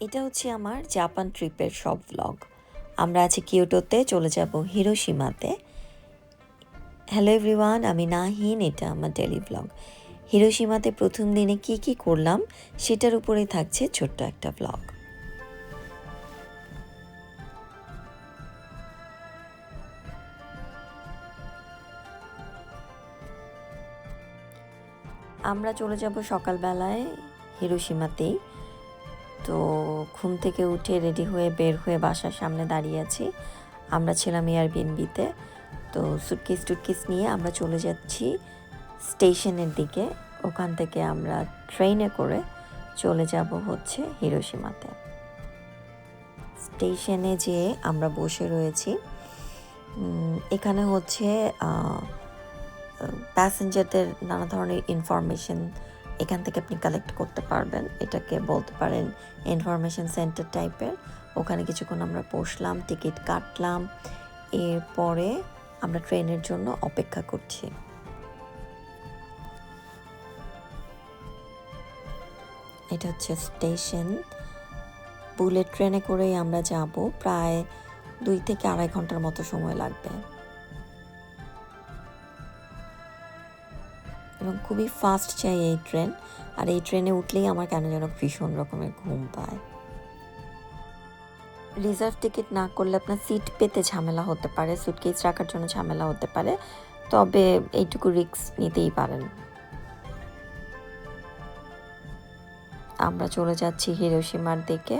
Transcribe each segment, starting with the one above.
এটা হচ্ছে আমার জাপান ট্রিপের সব ব্লগ আমরা আছি কিয়োটোতে, চলে যাব হিরোসীমাতে হ্যালো এভরিওয়ান আমি নাহিন, এটা আমার ডেলি ব্লগ হিরোসীমাতে প্রথম দিনে কি কি করলাম, সেটার উপরে থাকছে ছোট্ট একটা ব্লগ আমরা চলে যাব সকালবেলায় হিরোসীমাতেই তো ঘুম থেকে উঠে রেডি হয়ে বের হয়ে বাসার সামনে দাঁড়িয়ে আছি। আমরা ছিলাম এয়ারবিএনবিতে তো সুটকেস টুটকেস নিয়ে আমরা চলে যাচ্ছি স্টেশনের দিকে। ওখান থেকে আমরা ট্রেনে করে চলে যাব হচ্ছে হিরোসীমাতে স্টেশনে যেয়ে আমরা বসে রয়েছি। এখানে হচ্ছে প্যাসেঞ্জারদের নানা ধরনের ইনফরমেশন এখান থেকে আপনি কালেক্ট করতে পারবেন। এটাকে বলতে পারেন ইনফরমেশন সেন্টার টাইপের ওখানে কিছুক্ষণ আমরা বসলাম টিকিট কাটলাম। এরপরে আমরা ট্রেনের জন্য অপেক্ষা করছি। এটা হচ্ছে স্টেশন। বুলেট ট্রেনে করেই আমরা যাব। প্রায় দুই থেকে আড়াই ঘণ্টার মতো সময় লাগবে। এবং খুবই ফাস্ট চাই এই ট্রেন আর এই ট্রেনে উঠলেই আমার কেন যেন ভীষণ রকমের ঘুম পায়। রিজার্ভ টিকিট না করলে আপনার সিট পেতে ঝামেলা হতে পারে সুটকেস রাখার জন্য ঝামেলা হতে পারে। তবে এইটুকু রিস্ক নিতেই পারেন। আমরা চলে যাচ্ছি হিরোসীমার দিকে।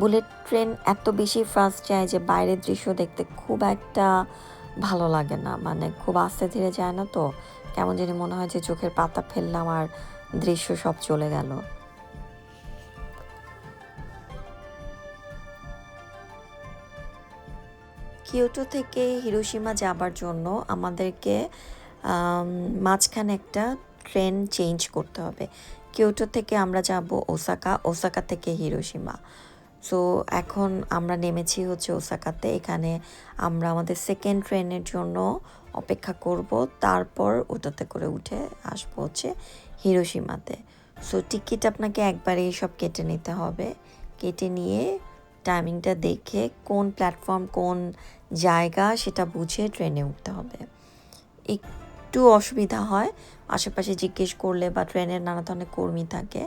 বুলেট ট্রেন এত বেশি ফাস্ট যায় যে বাইরের দৃশ্য দেখতে খুব একটা ভালো লাগে না। মানে খুব আস্তে ধীরে যায় না তো। কেমন জানি মনে হয় যে চোখের পাতা ফেললাম আর দৃশ্য সব চলে গেল। কিয়োটো থেকে হিরোসীমা যাবার জন্য আমাদেরকে আম, মাঝখানে একটা ট্রেন চেঞ্জ করতে হবে। কিয়োটো থেকে আমরা যাব ওসাকা ওসাকা থেকে হিরোসীমা সো এখন আমরা নেমেছি হচ্ছে ওসাকাতে। এখানে আমরা আমাদের সেকেন্ড ট্রেনের জন্য অপেক্ষা করব। তারপর ওটাতে করে উঠে আসব হচ্ছে হিরোসীমাতে সো টিকিট আপনাকে একবারে সব কেটে নিতে হবে। কেটে নিয়ে টাইমিংটা দেখে কোন প্ল্যাটফর্ম কোন জায়গা সেটা বুঝে ট্রেনে উঠতে হবে। একটু অসুবিধা হয়। আশেপাশে জিজ্ঞেস করলে বা ট্রেনের নানা ধরনের কর্মী থাকে।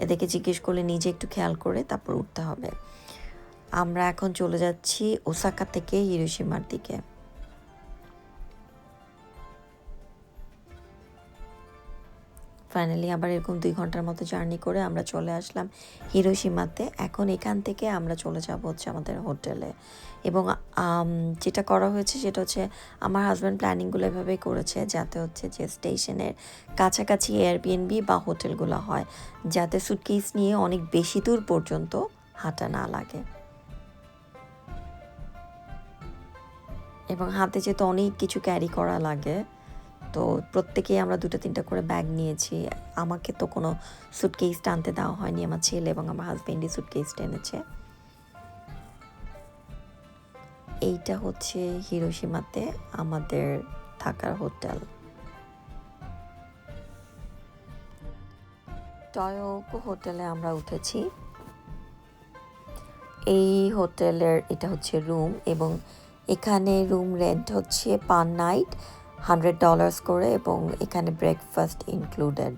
এদেরকে জিজ্ঞেস করলে নিজে একটু খেয়াল করে তারপর উঠতে হবে। আমরা এখন চলে যাচ্ছি ওসাকা থেকে হিরোসীমার দিকে। ফাইনালি আবার এরকম দুই ঘণ্টার মতো জার্নি করে আমরা চলে আসলাম হিরোসীমাতে এখন এখান থেকে আমরা চলে যাব হচ্ছে আমাদের হোটেলে। এবং যেটা করা হয়েছে সেটা হচ্ছে আমার হাজব্যান্ড প্ল্যানিংগুলো এভাবেই করেছে যাতে হচ্ছে যে স্টেশনের কাছাকাছি এয়ারবিএনবি বা হোটেলগুলো হয়, যাতে সুটকেস নিয়ে অনেক বেশি দূর পর্যন্ত হাঁটা না লাগে। এবং হাতে যেহেতু অনেক কিছু ক্যারি করা লাগে তো প্রত্যেকেই আমরা দুটো তিনটা করে ব্যাগ নিয়েছি। আমাকে তো কোনো সুটকেস টানতে দেওয়া হয়নি আমার ছেলে এবং আমার হাজবেন্ডই সুটকেস টেনেছে। এইটা হচ্ছে হিরোসীমাতে আমাদের থাকার হোটেল। টয়োকো হোটেলে আমরা উঠেছি। এই হোটেলের এটা হচ্ছে রুম এবং এখানে রুম রেন্ট হচ্ছে পার নাইট হান্ড্রেড ডলার্স করে এবং এখানে ব্রেকফাস্ট ইনক্লুডেড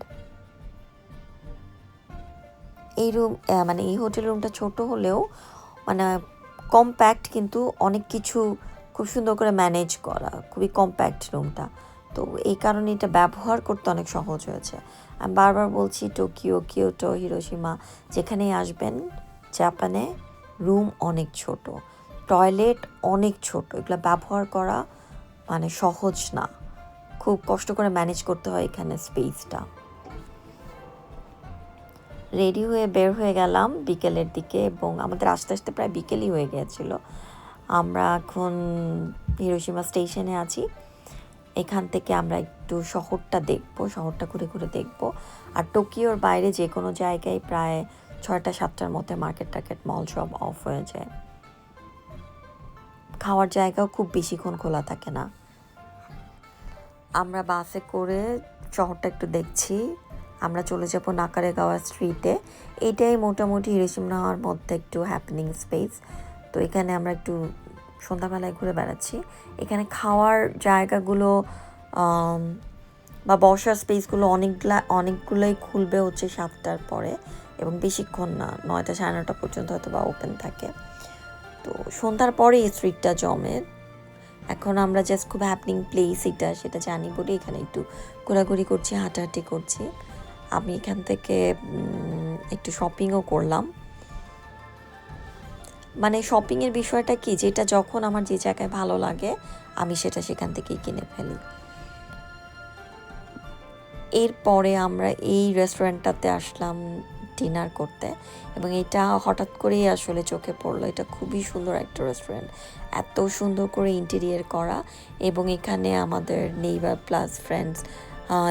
এই রুম মানে এই হোটেল রুমটা ছোট হলেও মানে কম্প্যাক্ট কিন্তু অনেক কিছু খুব সুন্দর করে ম্যানেজ করা, খুবই কম্প্যাক্ট রুমটা তো এই কারণে এটা ব্যবহার করতে অনেক সহজ হয়েছে। আমি বারবার বলছি টোকিও কিয়োটো হিরোসীমা যেখানেই আসবেন জাপানে রুম অনেক ছোট। টয়লেট অনেক ছোট। এগুলো ব্যবহার করা মানে সহজ না। খুব কষ্ট করে ম্যানেজ করতে হয় এখানে স্পেসটা রেডি হয়ে বের হয়ে গেলাম বিকেলের দিকে এবং আমাদের আস্তে আস্তে প্রায় বিকেলই হয়ে গিয়েছিল। আমরা এখন হিরোসীমা স্টেশনে আছি। এখান থেকে আমরা একটু শহরটা দেখব, শহরটা ঘুরে ঘুরে দেখব। আর টোকিওর বাইরে যে কোনো জায়গায় প্রায় ছয়টা, সাতটার মধ্যে মার্কেট টার্কেট মল সব অফ হয়ে যায়। খাওয়ার জায়গাও খুব বেশিক্ষণ খোলা থাকে না। আমরা বাসে করে শহরটা একটু দেখছি। আমরা চলে যাব নাকারেগাওয়া স্ট্রিটে এইটাই মোটামুটি হিরোশিমার মধ্যে একটু হ্যাপেনিং স্পেস তো এখানে আমরা একটু সন্ধ্যাবেলায় ঘুরে বেড়াচ্ছি। এখানে খাওয়ার জায়গাগুলো বা বসার স্পেসগুলো অনেকগুলা, অনেকগুলোই খুলবে হচ্ছে সাতটার পরে। এবং বেশিক্ষণ না, নয়টা সাড়ে নটা পর্যন্ত হয়তো বা ওপেন থাকে। তো সন্ধ্যার পরে এই স্ট্রিটটা জমে। এখন আমরা জাস্ট খুব হ্যাপনিং প্লেস এটা, সেটা জানি বলে এখানে একটু ঘোরাঘুরি করছি, হাঁটাহাঁটি করছি। আমি এখান থেকে একটু শপিংও করলাম। মানে শপিংয়ের বিষয়টা কি? যেটা যখন আমার যে জায়গায় ভালো লাগে, আমি সেটা সেখান থেকেই কিনে ফেলি। এরপরে আমরা এই রেস্টুরেন্টটাতে আসলাম। ডিনার করতে। এবং এটা হঠাৎ করেই আসলে চোখে পড়ল। এটা খুবই সুন্দর একটা রেস্টুরেন্ট এত সুন্দর করে ইন্টেরিয়ার করা। এবং এখানে আমাদের নেইবার প্লাস ফ্রেন্ডস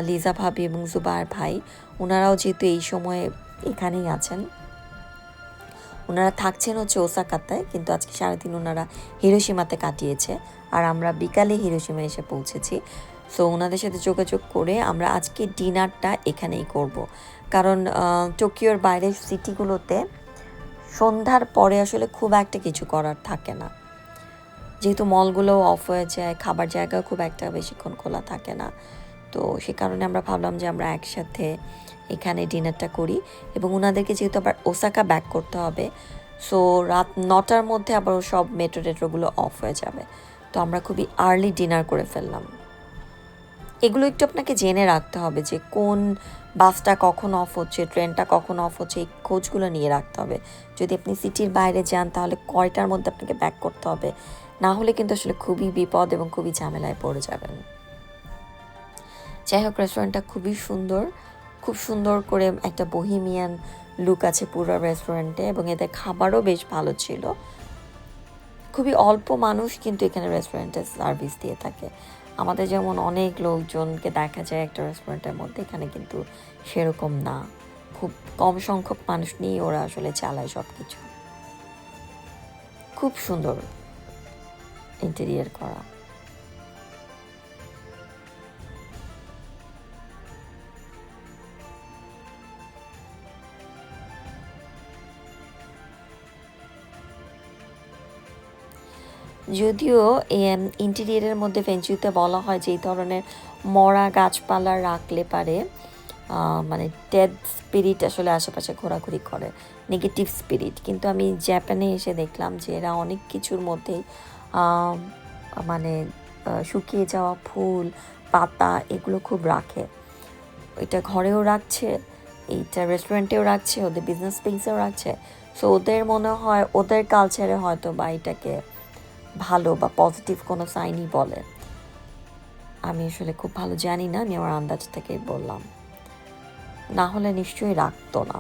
লিজা ভাবি এবং জুবার ভাই, ওনারাও যেহেতু এই সময়ে এখানেই আছেন, ওনারা থাকছেন হচ্ছে ওসাকাতে, কিন্তু আজকে সারাদিন ওনারা হিরোসীমাতে কাটিয়েছে। আর আমরা বিকালে হিরোসীমা এসে পৌঁছেছি। সো ওনাদের সাথে যোগাযোগ করে আমরা আজকে ডিনারটা এখানেই করব। কারণ টোকিওর বাইরের সিটিগুলোতে সন্ধ্যার পরে আসলে খুব একটা কিছু করার থাকে না। যেহেতু মলগুলো অফ হয়ে যায়, খাবার জায়গা খুব একটা বেশিক্ষণ খোলা থাকে না। তো, সে কারণে আমরা ভাবলাম যে আমরা একসাথে এখানে ডিনারটা করি এবং ওনাদেরকে যেহেতু আবার ওসাকা ব্যাক করতে হবে, সো রাত নটার মধ্যে আবার সব মেট্রো টেট্রোগুলো অফ হয়ে যাবে। তো আমরা খুবই আর্লি ডিনার করে ফেললাম। এগুলো একটু আপনাকে জেনে রাখতে হবে যে কোন বাসটা কখন অফ হচ্ছে, ট্রেনটা কখন অফ হচ্ছে, এই খোঁজগুলো নিয়ে রাখতে হবে। যদি আপনি সিটির বাইরে যান, তাহলে কয়টার মধ্যে আপনাকে ব্যাক করতে হবে? না হলে কিন্তু আসলে খুবই বিপদ এবং খুবই ঝামেলায় পড়ে যাবেন। যাই হোক রেস্টুরেন্টটা খুবই সুন্দর। খুব সুন্দর করে একটা বহিমিয়ান লুক আছে পুরো রেস্টুরেন্টে এবং এদের খাবারও বেশ ভালো ছিল। খুবই অল্প মানুষ কিন্তু এখানে রেস্টুরেন্টে সার্ভিস দিয়ে থাকে। আমাদের যেমন অনেক লোকজনকে দেখা যায় একটা রেস্টুরেন্টের মধ্যে, এখানে কিন্তু সেরকম না। খুব কম সংখ্যক মানুষ নিয়ে ওরা আসলে চালায় সব কিছু খুব সুন্দর ইন্টেরিয়ার করা। যদিও ইন্টেরিয়ারের মধ্যে ভেঞ্চুতে বলা হয় যে, এই ধরনের মরা গাছপালা রাখলে পারে মানে ডেড স্পিরিট আসলে আশেপাশে ঘোরাঘুরি করে নেগেটিভ স্পিরিট কিন্তু আমি জাপানে এসে দেখলাম যে, এরা অনেক কিছুর মধ্যেই মানে শুকিয়ে যাওয়া ফুল, পাতা এগুলো খুব রাখে। এটা ঘরেও রাখছে এইটা রেস্টুরেন্টেও রাখছে, ওদের বিজনেস স্পেসেও রাখছে। সো ওদের মনে হয়, ওদের কালচারে হয়তো বা এটাকে ভালো বা পজিটিভ কোনো সাইনই বলে। আমি আসলে খুব ভালো জানি না, আমি আমার আন্দাজ থেকেই বললাম। না হলে নিশ্চয়ই রাখতো না।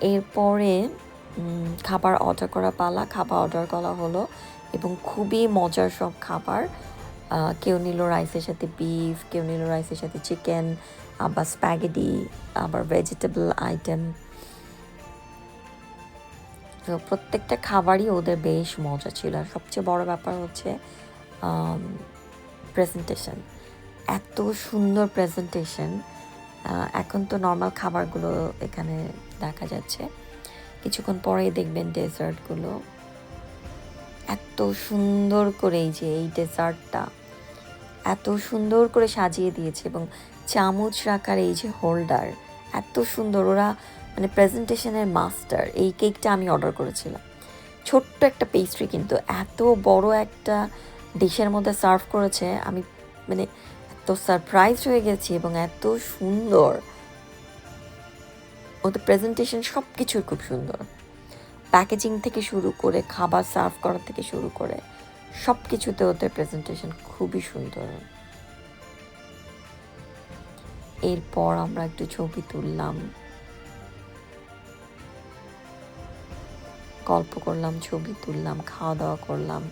এরপরে খাবার অর্ডার করা পালা, খাবার অর্ডার করা হলো এবং খুবই মজার সব খাবার কেউ নিল রাইসের সাথে বিফ কেউ নিল রাইসের সাথে চিকেন আবার স্প্যাগেডি আবার ভেজিটেবল আইটেম তো প্রত্যেকটা খাবারই ওদের বেশ মজা ছিল। আর সবচেয়ে বড় ব্যাপার হচ্ছে প্রেজেন্টেশন এত সুন্দর প্রেজেন্টেশন এখন তো নর্মাল খাবারগুলো এখানে দেখা যাচ্ছে। কিছুক্ষণ পরেই দেখবেন ডেজার্টগুলো এত সুন্দর করে এই যে, এই ডেজার্টটা এত সুন্দর করে সাজিয়ে দিয়েছে এবং চামচ রাখার এই যে হোল্ডার এত সুন্দর। ওরা মানে প্রেজেন্টেশনের মাস্টার, এই কেকটা আমি অর্ডার করেছিলাম। ছোট্ট একটা পেস্ট্রি কিন্তু, এত বড় একটা ডিশের মধ্যে সার্ভ করেছে, আমি মানে এত সারপ্রাইজ হয়ে গেছি এবং এত সুন্দর। ওদের প্রেজেন্টেশন সব কিছুই খুব সুন্দর। প্যাকেজিং থেকে শুরু করে, খাবার সার্ভ করা থেকে শুরু করে সব কিছুতে ওদের প্রেজেন্টেশন খুবই সুন্দর। এরপর আমরা একটু ছবি তুললাম। গল্প করলাম, ছবি তুললাম খাওয়া দাওয়া করলাম।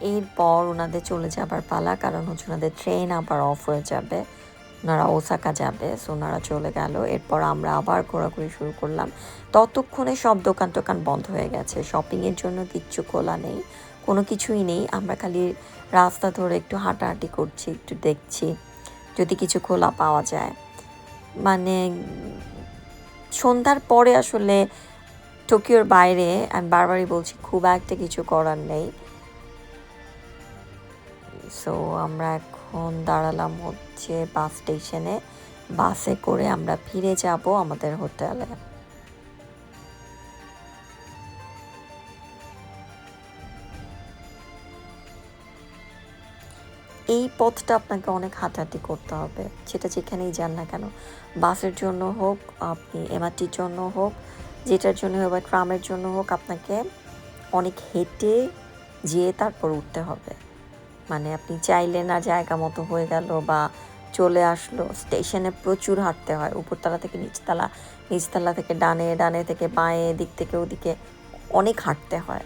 এরপর ওনাদের চলে যাবার পালা, কারণ হচ্ছে ওনাদের ট্রেন আবার অফ হয়ে যাবে। ওনারা ওসাকা যাবে সো ওনারা চলে গেল। এরপর আমরা আবার ঘোরাঘুরি শুরু করলাম। ততক্ষণে সব দোকান টোকান বন্ধ হয়ে গেছে। শপিংয়ের জন্য কিচ্ছু খোলা নেই, কোনো কিছুই নেই। আমরা খালি রাস্তা ধরে একটু হাঁটাহাঁটি করছি, একটু দেখছি, যদি কিছু খোলা পাওয়া যায়। মানে সন্ধ্যার পরে আসলে টোকিওর বাইরে, আমি বারবারই বলছি, খুব একটা কিছু করার নেই। সো আমরা এখন দাঁড়ালাম হচ্ছে বাস স্টেশনে। বাসে করে আমরা ফিরে যাব আমাদের হোটেলে। এই পথটা আপনাকে অনেক হাঁটাহাঁটি করতে হবে। সেটা যেখানেই যান না কেন। বাসের জন্য হোক, আপনি এমআরটির জন্য হোক, যেটার জন্য হোক বা ট্রামের জন্য হোক, আপনাকে অনেক হেঁটে যেয়ে তারপর উঠতে হবে। মানে আপনি চাইলে না জায়গা মতো হয়ে গেল বা চলে আসলো, স্টেশনে প্রচুর হাঁটতে হয়। উপরতলা থেকে নিচতলা নিচতলা থেকে ডানে ডানে থেকে বাঁয়ে দিক থেকে ওদিকে অনেক হাঁটতে হয়।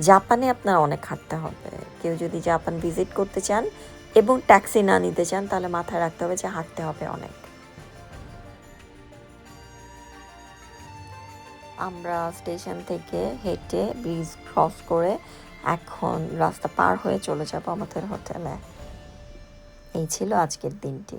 জাপানে আপনার অনেক হাঁটতে হবে। কেউ যদি জাপান ভিজিট করতে চান এবং ট্যাক্সি না নিতে চান, তাহলে মাথায় রাখতে হবে যে হাঁটতে হবে অনেক। আমরা স্টেশন থেকে হেঁটে ব্রিজ ক্রস করে এখন রাস্তা পার হয়ে চলে যাব আমাদের হোটেলে। এই ছিল আজকের দিনটি।